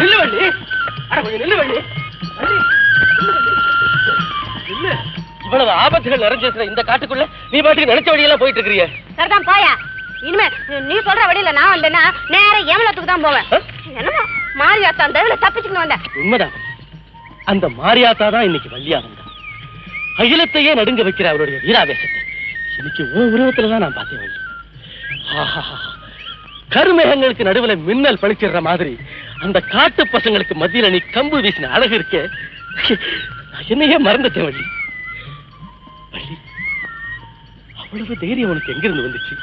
நில்லு வள்ளி அட கொஞ்சம் நில்லு வள்ளி நில்லு. இவ்வளவு ஆபத்துகள் நிறைஞ்சிருக்கிற இந்த காட்டுக்குள்ள நீ பாட்டுக்கு நினைச்ச வழியெல்லாம் போயிட்டு இருக்கிறிய. சரிதான் போயா. இனிமே நீ சொல்ற வழியில நான் வந்தேன்னா நேரா ஏமலத்துக்கு தான் போவேன்? என்னமோ மாரியாத்தா அந்த இதுல தப்பிச்சுக்கணும் வந்தேன். உண்மைதான். அந்த மாரியாத்தா தான் இன்னைக்கு வள்ளியா வந்தா அகிலத்தையே நடுங்க வைக்கிற அவருடைய வீராவேசத்தை இன்னைக்கு உன் உருவத்துல தான் நான் பார்த்தேன் வள்ளி. ஆஹா. கருமேகங்களுக்கு நடுவுல மின்னல் பளிச்சிடுற மாதிரி அந்த காட்டு பசங்களுக்கு மத்தியில நீ கம்பு வீசின அழகு இருக்கே. என்னையே மறந்துட்டேன் வள்ளி. வள்ளி அவ்வளவு தைரியம் உனக்கு எங்கிருந்து வந்துச்சு?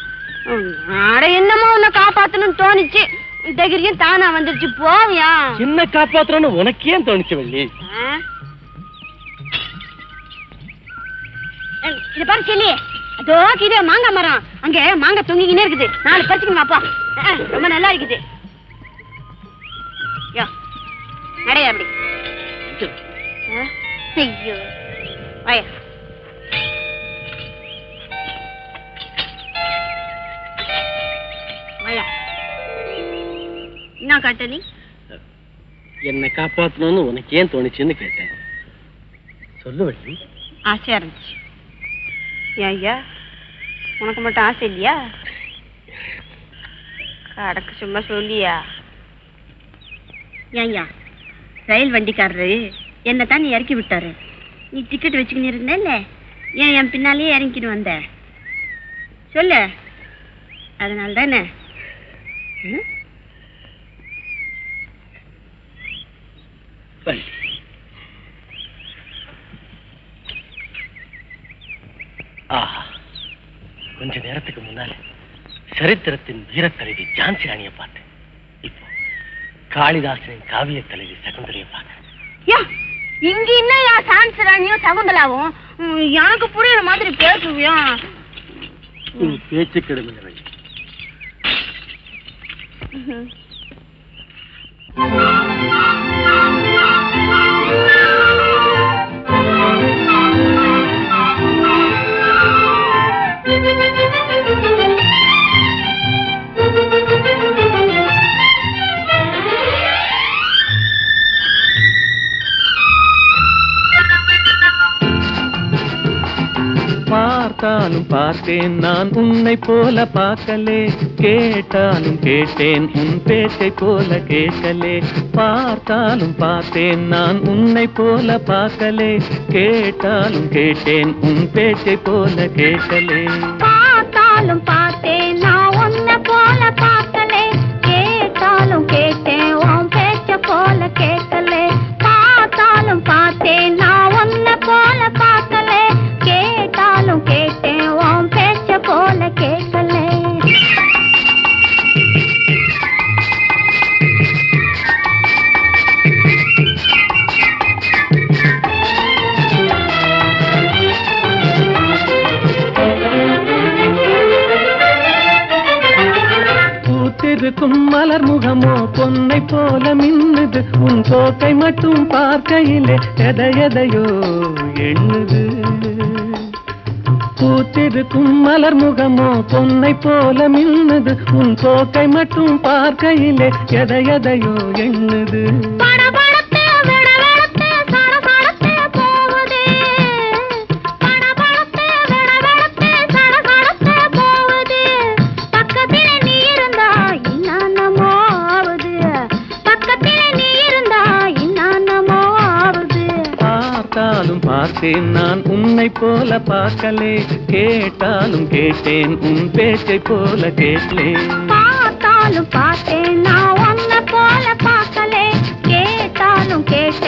அட என்னமோ உன்னை காப்பாத்தணும்னு தோணுச்சு. தைரியம் தானா வந்துருச்சு போவியா? என்ன காப்பாத்துறோன்னு உனக்கு ஏன் தோணுச்சு வள்ளி? இது பாரு செல்லி. அதோ கீழே மாங்காய் மரம். அங்க மாங்காய் தொங்கிக்கினே இருக்குது. நாலு பறிச்சுக்கணும் அப்பா ரொம்ப நல்லா இருக்குது. நடைய அப்படி ஆ? ஐயோ வாயா வாயா என்ன காட்ட நீ என்னை காப்பாத்தணும்னு உனக்கு ஏன் தோணுச்சுன்னு கேட்டேன் சொல்லு வள்ளி ஆசையா இருந்துச்சு ஏன் ஐயா உனக்கு மட்டும் ஆசை இல்லையா கடக்கு சும்மா சொல்லியா ஏன்யா ரயில் வண்டிக்காரரு. என்னை தான் நீ இறக்கி விட்டாரு. நீ டிக்கெட் வச்சுக்கின்னு இருந்தேல்ல ஏன் என் பின்னாலேயே இறங்கிட்டு வந்த? சொல்லு. அதனால தானே ஆஹா கொஞ்ச நேரத்துக்கு முன்னால சரித்திரத்தின் வீரத்தலைவி ஜான்சி ராணியை பார்த்தேன். காளிதாசனின் காவிய தலைவி சகுந்தரியை பார்க்கிறேன் யா இங்க என்னயா சான்ஸ் ராணியும் சகுந்தலாவும் எனக்கு புரியுற மாதிரி பேசுவியா? பேச்சு கெடுமைய கேட்டேன் நான் உன்னை போல பார்க்கலே. கேட்டாலும் கேட்டேன் உன் பேச்சை போல கேட்கலே. பார்த்தாலும் பார்த்தேன் நான் உன்னை போல பார்க்கலே. கேட்டாலும் கேட்டேன் உன் பேச்சை போல கேட்கலே. பூத்திருக்கும் மலர் முகமோ? பொன்னை போல மின்னுது. உன் போக்கை மட்டும் பார்க்கையிலே எதை எதையோ எண்ணுது. பூத்திருக்கும் மலர் முகமோ? பொன்னை போல மின்னுது. உன் போக்கை மட்டும் பார்க்கையிலே எதை எதையோ எண்ணுது. பார்த்தேன் நான் உன்னை போல பார்க்கலே. கேட்டாலும் கேட்டேன் உன் பேச்சை போல கேட்டே பார்த்தாலும் பார்த்தேன் நான் உன்னை போல பார்க்கலே. கேட்டாலும் கேட்டேன்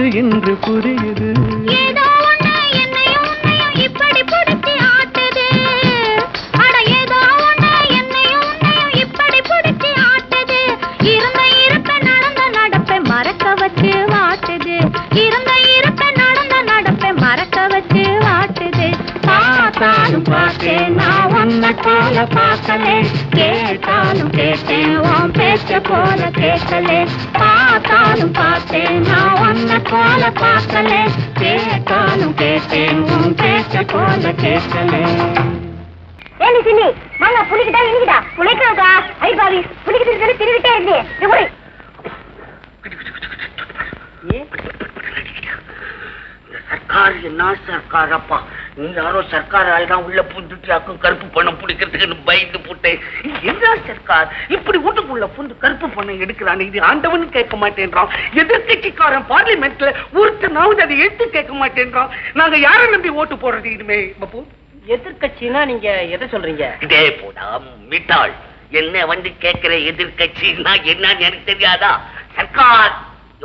எனக்கு இன்று புரியுது போல பார்க்கலே கேட்டாலும் கேட்டேன் உன் பேச்ச போல கேட்கலே. பார்த்தாலும் பார்த்தேன் நான் உன்னை போல பார்க்கலே. கேட்டாலும் கேட்டேன் உன் பேச்ச போல கேட்கலே. ஏனி சின்னி மல்ல புளிக்கிட்டா இனிக்கிட்டா? புளிக்கிறதா ஐ பாவி புளிக்கிட்டு சொல்லி திருவிட்டே இருந்தே. இது போய் சர்க்கார் என்ன சர்க்கார் அப்பா? நீ யாரோ சர்க்கார் ஆள்தான் உள்ள புந்துட்டியாக்கும் கருப்பு பணம் பிடிக்கிறதுக்கு பயந்து போட்டேன். என்ன சர்க்கார்? இப்படி வீட்டுக்குள்ள புந்து கருப்பு பணம் எடுக்கிறான்? இது ஆண்டவன் கேட்க மாட்டேன்றான். எதிர்கட்சிக்காரன் பார்லிமெண்ட்ல ஒருத்தனாவது அதை எடுத்து கேட்க மாட்டேன்றான். நாங்க யாரை நம்பி ஓட்டு போடுறது இனிமே பப்பு? எதிர்கட்சினா நீங்க எதை சொல்றீங்க? இதே போடா மிட்டாள். என்ன வந்து கேட்கிற எதிர்கட்சின்னா என்னன்னு எனக்கு தெரியாதா? சர்க்கார்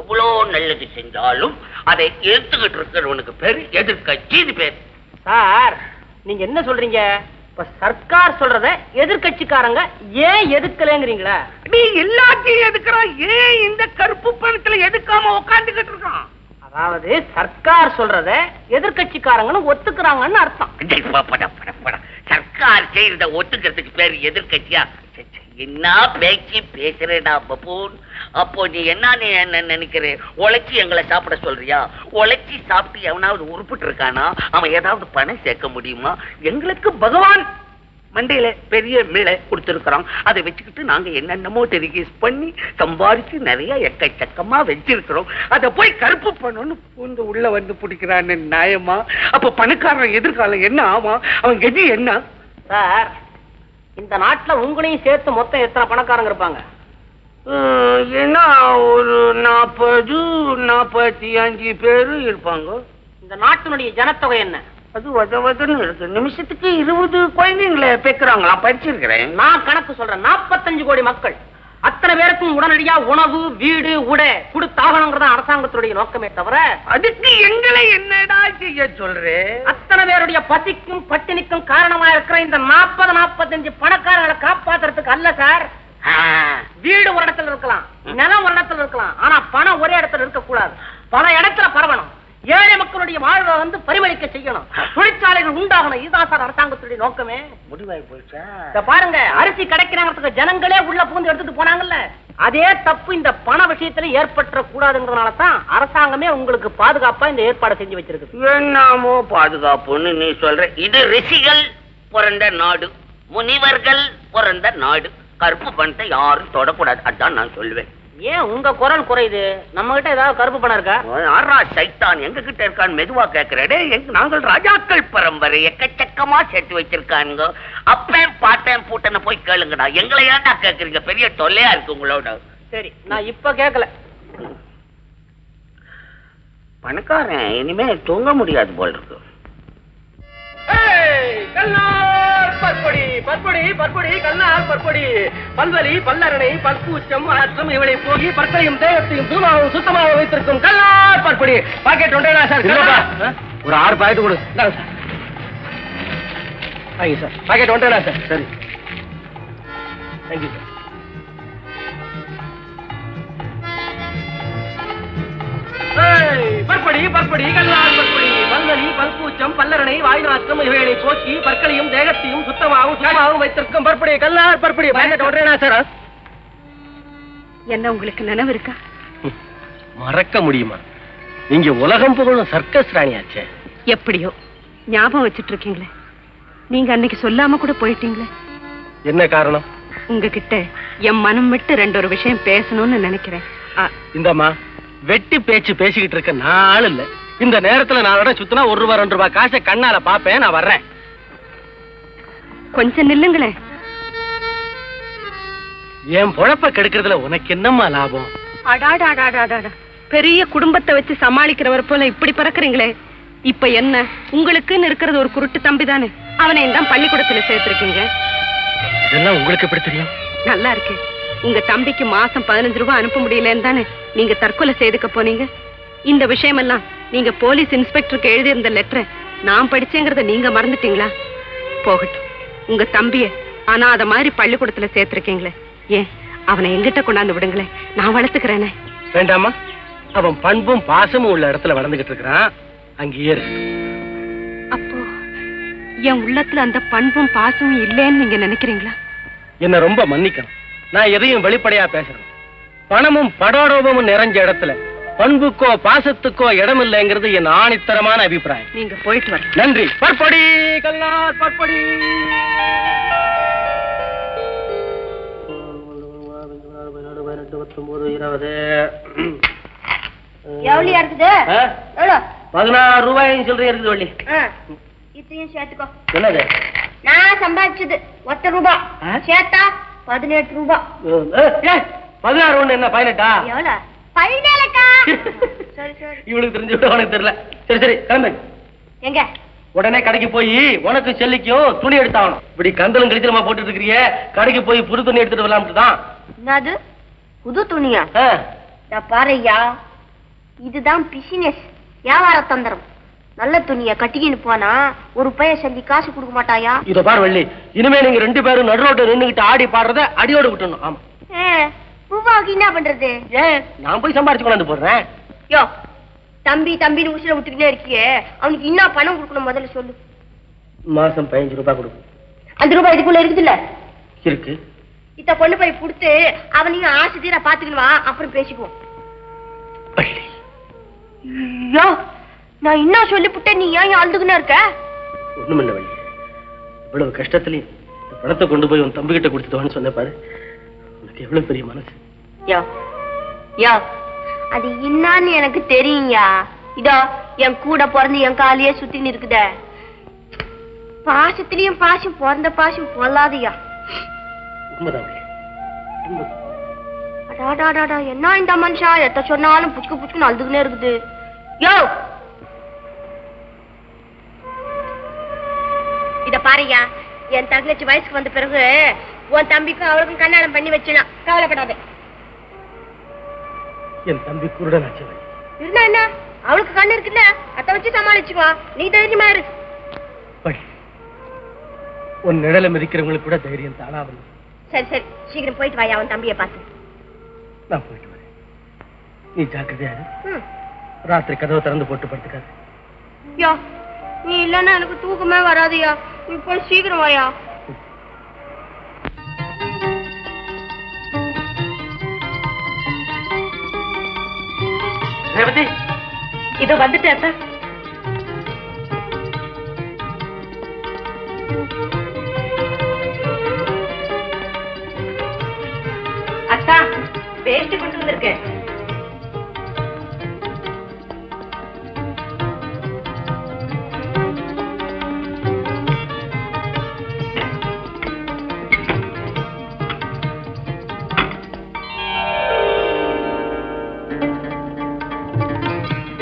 எவ்வளோ நல்லது செஞ்சாலும் அதை எடுத்துக்கிட்டு இருக்கிறவனுக்கு பேரு எதிர்கட்சின்னு பேர். சார் நீங்க என்ன சொல்றீங்க? இப்ப சர்க்கார் சொல்றத எதிர்கட்சிக்காரங்க ஏன் எதுக்கலைங்கிறீங்களா? நீ எல்லாத்தையும் எதுக்குறான் ஏன் இந்த கருப்பு பணத்துல எதுக்காம உட்காந்துக்கிட்டு இருக்கான்? அதாவது சர்க்கார் சொல்றத எதிர்கட்சிக்காரங்கன்னு ஒத்துக்கிறாங்கன்னு அர்த்தம். சர்க்கார் செய்யறத ஒத்துக்கிறதுக்கு பேரு எதிர்கட்சியா என்ன பேச்சு பேசுறேடா பபூன் அப்போ நீ என்ன நீ என்ன நினைக்கிற? உழைச்சி எங்களை சாப்பிட சொல்றியா? உழைச்சி சாப்பிட்டு எவனாவது உருப்பிட்டு இருக்கானா அவன் ஏதாவது பணம் சேர்க்க முடியுமா? எங்களுக்கு பகவான் மண்டையில பெரிய மீளை கொடுத்துருக்குறோம் அதை வச்சுக்கிட்டு நாங்க என்னென்னமோ டெலிகேஸ் பண்ணி சம்பாதிச்சு நிறைய எக்கச்சக்கமா வச்சிருக்கிறோம். அதை போய் கருப்பு பண்ணணும்னு பூந்து உள்ள வந்து பிடிக்கிறான்னு நியாயமா? அப்ப பணக்காரன் எதிர்காலம் என்ன ஆமா அவன் கதி என்ன? சார் இந்த நாட்டுல உங்களையும் சேர்த்து மொத்தம் எத்தனை பணக்காரங்க இருப்பாங்க? என்ன ஒரு நாற்பது நாற்பத்தி அஞ்சு பேரு இருப்பாங்க. இந்த நாட்டினுடைய ஜனத்தொகை என்ன? அது வத வதன்னு இருக்கு. நிமிஷத்துக்கு இருபது குழந்தைங்களை பெக்குறாங்களா? படிச்சிருக்கிறேன். நான் கணக்கு சொல்றேன். நாற்பத்தஞ்சு கோடி மக்கள். அத்தனை பேருக்கும் உடனடியா உணவு வீடு உடை கொடுத்தாகணுங்கிறத அரசாங்கத்துடைய நோக்கமே தவிர அதுக்கு எங்களை என்னடா செய்ய சொல்றே? அத்தனை பேருடைய பசிக்கும் பட்டினிக்கும் காரணமா இருக்கிற இந்த நாற்பது நாற்பத்தஞ்சு பணக்காரங்களை காப்பாத்துறதுக்கு அல்ல சார். வீடு ஒரு இடத்துல இருக்கலாம் நிலம் ஒரு இடத்துல இருக்கலாம் ஆனா பணம் ஒரே இடத்துல இருக்க கூடாது பல இடத்துல பரவணும். ஏழை மக்களுடைய வாழ்வை வந்து பரிமளிக்க செய்யணும். தொழிற்சாலைகள் உண்டாகணும். இதுதான் சார் அரசாங்கத்துடைய நோக்கமே. முடிவாய் இத பாருங்க அரிசி கிடைக்கிறாங்கிறதுக்கு ஜனங்களே உள்ள பூந்து எடுத்துட்டு போனாங்கல்ல. அதே தப்பு இந்த பண விஷயத்துல ஏற்பட்ட கூடாதுங்கிறதுனால தான் அரசாங்கமே உங்களுக்கு பாதுகாப்பா இந்த ஏற்பாடு செஞ்சு வச்சிருக்கு என்னமோ பாதுகாப்புன்னு நீ சொல்ற. இது ரிஷிகள் பிறந்த நாடு முனிவர்கள் பிறந்த நாடு. கருப்பு பணத்தை யாரும் தொடக்கூடாது. அதான் நான் சொல்லுவேன் ஏன் உங்க குரல் குறையுது? நம்ம கிட்ட ஏதாவது கருப்பு பணம் இருக்கா? ஆறா சைத்தான் எங்க கிட்ட இருக்கான்னு மெதுவா கேக்குறடே எங்க நாங்கள் ராஜாக்கள் பரம்பரை எக்கச்சக்கமா சேர்த்து வச்சிருக்கானுங்க அப்பேன் பாட்டேன் பூட்டனை போய் கேளுங்கடா. எங்களை ஏன்டா கேக்குறீங்க? பெரிய தொல்லையா இருக்கு உங்களோட. சரி நான் இப்ப கேட்கல பணக்காரன் இனிமே தூங்க முடியாது போல் இருக்கு. பற்பொடி பற்பொடி பற்பொடி கண்ணார் பற்பொடி. பல்வலி பல்லரணை பல்கூச்சம் அற்றம் இவளை போகி பற்களையும் தேகத்தையும் தூணாவும் சுத்தமாக வைத்திருக்கும் கண்ணார் பற்பொடி. பாக்கெட் ஒன்றேடா சார். ஒரு ஆறு பாக்கெட் கொடு. சார். சார். பாக்கெட் ஒன்றேடா சார். சரி. Thank you sir. பற்படி பற்படி பல்வலி பல்கூச்சம் பல்லரணை வாய் நாற்றம் இவைகளை போக்கி பற்களையும் தேகத்தையும் சுத்தமாகவும் சுத்தமாகவும் வைத்திருக்கும் பற்படி கல்லார் பற்படி சார். என்ன உங்களுக்கு நினைவு இருக்கா? மறக்க முடியுமா? நீங்க உலகம் புகழும் சர்க்கஸ் ராணியாச்சே. எப்படியோ ஞாபகம் வச்சுட்டு இருக்கீங்களே நீங்க அன்னைக்கு சொல்லாம கூட போயிட்டீங்களே. என்ன காரணம்? உங்ககிட்ட என் மனம் விட்டு ரெண்டு ஒரு விஷயம் பேசணும்னு நினைக்கிறேன். இந்தம்மா வெட்டி பேச்சு பேசிக்கிட்டு இருக்க நான் ஆள் இல்ல. இந்த நேரத்துல நான் சுத்தினா ஒரு ரூபா ரெண்டு ரூபாய் காசை கண்ணால பாப்பேன் நான் வர்றேன். கொஞ்சம் நில்லுங்களேன் என் பொழப்ப கெடுக்கிறதுல உனக்கு என்னம்மா லாபம்? பெரிய குடும்பத்தை வச்சு சமாளிக்கிறவர் போல இப்படி பறக்குறீங்களே. இப்ப என்ன? உங்களுக்குன்னு இருக்கிறது ஒரு குருட்டு தம்பி தானே. அவனை தான் பள்ளிக்கூடத்துல சேர்த்திருக்கீங்க. இதெல்லாம் உங்களுக்கு எப்படி தெரியும்? நல்லா இருக்கு. உங்க தம்பிக்கு மாசம் பதினஞ்சு ரூபாய் அனுப்ப முடியலன்னு தானே நீங்க தற்கொலை செய்துக்க போனீங்க. இந்த விஷயமெல்லாம் நீங்க போலீஸ் இன்ஸ்பெக்டருக்கு எழுதியிருந்த லெட்டரை நான் படிச்சேங்கிறத நீங்க மறந்துட்டீங்களா? போகட்டும். உங்க தம்பிய ஆனா அத மாதிரி பள்ளிக்கூடத்துல சேர்த்திருக்கீங்களே. ஏன்? அவனை எங்கிட்ட கொண்டாந்து விடுங்களேன். நான் வளர்த்துக்கிறேனே. வேண்டாமா அவன் பண்பும் பாசமும் உள்ள இடத்துல வளர்ந்துகிட்டு இருக்கிறான். அங்கேயே அப்போ என் உள்ளத்துல அந்த பண்பும் பாசமும் இல்லைன்னு நீங்க நினைக்கிறீங்களா? என்ன ரொம்ப மன்னிக்கணும். நான் எதையும் வெளிப்படையா பேசுறேன் பணமும் படோடோபமும் நிறைஞ்ச இடத்துல பண்புக்கோ பாசத்துக்கோ இடம் இல்லைங்கிறது என் ஆணித்தரமான அபிப்பிராயம். நீங்க போயிட்டு வரலாம். நன்றி. பற்படி கல்லார் பற்படி. எவ்வளவு பதினாறு ரூபாய் சொல்றீங்க இருக்குது வள்ளி. ஆ, இத்தையும் சேர்த்துக்கோ. என்னது? நான் சம்பாதிச்சது ஒத்த ரூபா? சேர்த்தா பதினெட்டு ரூபா. பதினாறு ஒண்ணு என்ன பதினெட்டா? எவ்வளோ பதினேழுக்கா சரி சரி இவளுக்கு தெரிஞ்சு விட உனக்கு தெரியல. சரி சரி கிளம்பு. எங்க? உடனே கடைக்கு போய் உனக்கு செல்லிக்கும் துணி எடுத்தாகணும். இப்படி கந்தலும் கழிச்சலமா போட்டுட்டு இருக்கிறிய கடைக்கு போய் புது துணி எடுத்துட்டு வரலாம்ட்டு தான். என்னது? புது துணியா? பாருய்யா இதுதான் பிசினஸ் வியாபார தந்திரம். நல்ல துணிய கட்டிக்கின்னு போனா ஒரு பையன் சொல்லி காசு கொடுக்க மாட்டாயா? இத பாரு வள்ளி. இனிமே நீங்க ரெண்டு பேரும் நடுரோட்ட நின்னுகிட்டு ஆடி பாடுறத அடியோடு விட்டுணும் ஆமா. ஏ, ரூபாவுக்கு என்ன பண்றது? ஏன்? நான் போய் சம்பாரிச்சு கொண்டாந்து போடுறேன். யோ தம்பி தம்பின்னு உசுர விட்டுக்கிட்டே இருக்கியே. அவனுக்கு என்ன பணம் கொடுக்கணும் முதல்ல சொல்லு. மாசம் பதினஞ்சு ரூபாய் கொடுக்கும் அந்த ரூபாய் இதுக்குள்ள இருக்குதுல்ல? இருக்கு. இத்த பொண்ணு போய் கொடுத்து அவனையும் ஆசை தீர அப்புறம் பேசிக்குவோம். வள்ளி யோ நான் என்ன சொல்லிப்புட்டேன் நீ ஏன் அழுதுகுன்னு இருக்க? ஒண்ணுமில்ல வள்ளி. இவ்வளவு கஷ்டத்துலயும் பணத்தை கொண்டு போய் உன் தம்பி கிட்ட கொடுத்துட்டு சொன்ன பாரு. உனக்கு எவ்வளவு பெரிய மனசு? யோ யோ. அது என்னன்னு எனக்கு தெரியும்யா இதோ என் கூட பிறந்து என் காலையே சுத்தின்னு இருக்குதே பாசத்திலயும் பாசம் பிறந்த பாசம் பொல்லாதயா. அடாடாடாடா என்ன இந்த மனுஷன் எத்த சொன்னாலும் புச்சுக்கு புச்சுக்குன்னு அழுதுகுனே இருக்குது. யோ. இத பாருயா என் தங்கச்சி வயசுக்கு வந்த பிறகு உன் தம்பிக்கும் அவளுக்கும் கல்யாணம் பண்ணி வச்சிடலாம் கவலைப்படாத. என் தம்பி குருடனாச்சு. வள்ளி இருந்தா என்ன? அவளுக்கு கண்ணு இருக்குல்ல? அத வச்சு சமாளிச்சுக்குவான் நீ தைரியமா இரு. உன் நிழல மிதிக்கிறவங்களுக்கு கூட தைரியம் தானா வந்து. சரி சரி. சீக்கிரம் போயிட்டு வாயா அவன் தம்பியை பார்த்து. நான் போயிட்டு வரேன். நீ ஜாக்கிரதையா. ராத்திரி கதவை திறந்து போட்டு படுத்துக்காது. யா நீ இல்லன்னா எனக்கு தூக்கமே வராதுயா. நீ போய் சீக்கிரம் வாயா. இதோ வந்துட்டேன் அத்தா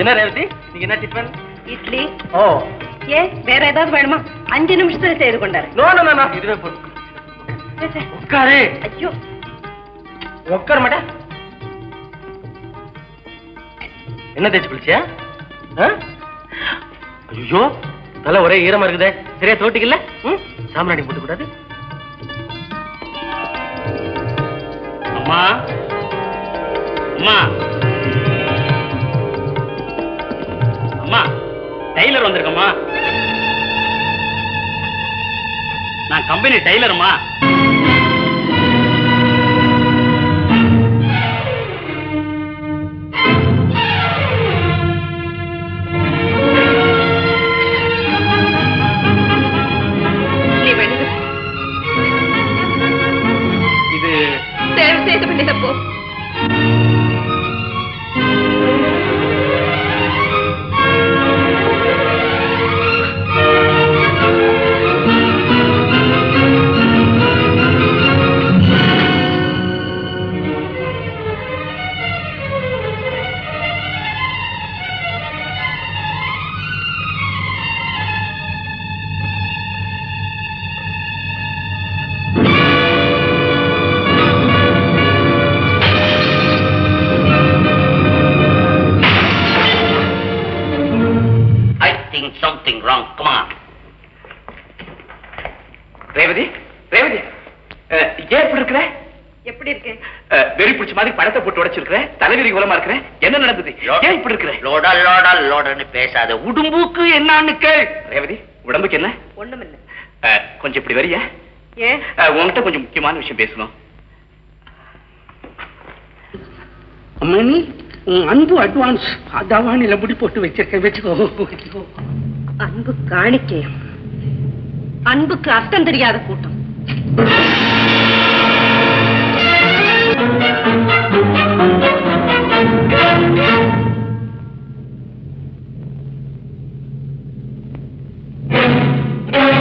என்ன ரேவதி? நீங்க என்ன டிஃபன் இட்லி. ஓ. ஏன் வேற ஏதாவது வேணுமா? அஞ்சு நிமிஷத்துல செய்து கொண்டாரு. நோ நோ நோ, இதுவே போதும். உட்காரு. ஐயோ. உட்கார மாட்டேன். என்ன தேய்ச்சி குளிச்சியா? ஐயோ தலை ஒரே ஈரமா இருக்குதே. சரியா தோட்டிக்கல? ம்? சாம்பிராணி போட்டு கூடாது அம்மா. அம்மா. டெய்லர் வந்திருக்கம்மா. நான் கம்பெனி டெய்லருமா இது தயவு செய்து வெளியில படத்தை போட்டு உடைச்சிருக்கிற? தலைவிரி குலமா இருக்கிற? என்ன நடந்தது? ஏன் இப்படி இருக்கிற? லோடா லோடா லோடன்னு பேசாத. உடும்புக்கு என்னான்னு கேள். ரேவதி உடம்புக்கு என்ன? ஒண்ணுமில்ல. அஹ், கொஞ்சம் இப்படி வரியா? உன்கிட்ட கொஞ்சம் முக்கியமான விஷயம் பேசணும். அம்மணி உன் அன்பு அட்வான்ஸ் அதாவானில முடி போட்டு வச்சிருக்கேன் வச்சுக்கோ வச்சுக்கோ. அன்பு காணிக்கை. அன்புக்கு அர்த்தம் தெரியாத கூட்டம்.